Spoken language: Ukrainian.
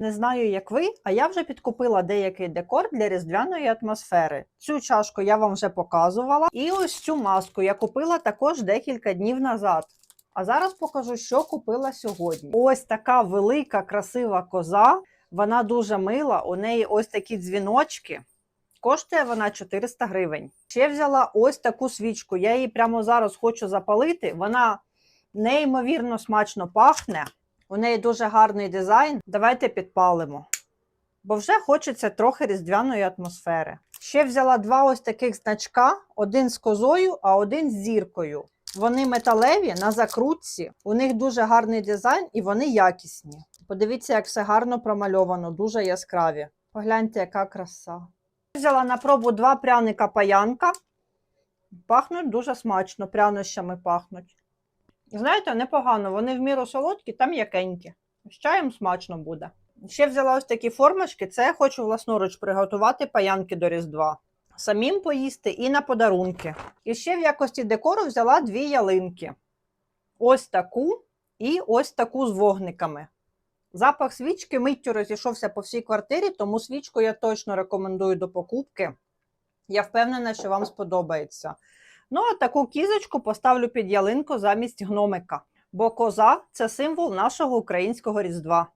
Не знаю, як ви, а я вже підкупила деякий декор для різдвяної атмосфери. Цю чашку я вам вже показувала. І ось цю маску я купила також декілька днів назад. А зараз покажу, що купила сьогодні. Ось така велика, красива коза. Вона дуже мила. У неї ось такі дзвіночки. Коштує вона 400 гривень. Ще взяла ось таку свічку. Я її прямо зараз хочу запалити. Вона неймовірно смачно пахне. У неї дуже гарний дизайн. Давайте підпалимо. Бо вже хочеться трохи різдвяної атмосфери. Ще взяла два ось таких значка: один з козою, а один з зіркою. Вони металеві на закрутці. У них дуже гарний дизайн і вони якісні. Подивіться, як все гарно промальовано, дуже яскраві. Погляньте, яка краса. Взяла на пробу два пряника паянка. Пахнуть дуже смачно, прянощами пахнуть. Знаєте, непогано, вони в міру солодкі та м'якенькі. З чаєм смачно буде. Ще взяла ось такі формочки. Це я хочу власноруч приготувати паянки до Різдва. Самим поїсти і на подарунки. І ще в якості декору взяла дві ялинки. Ось таку і ось таку з вогниками. Запах свічки миттю розійшовся по всій квартирі, тому свічку я точно рекомендую до покупки. Я впевнена, що вам сподобається. Ну, а таку кізочку поставлю під ялинку замість гномика, бо коза це символ нашого українського різдва.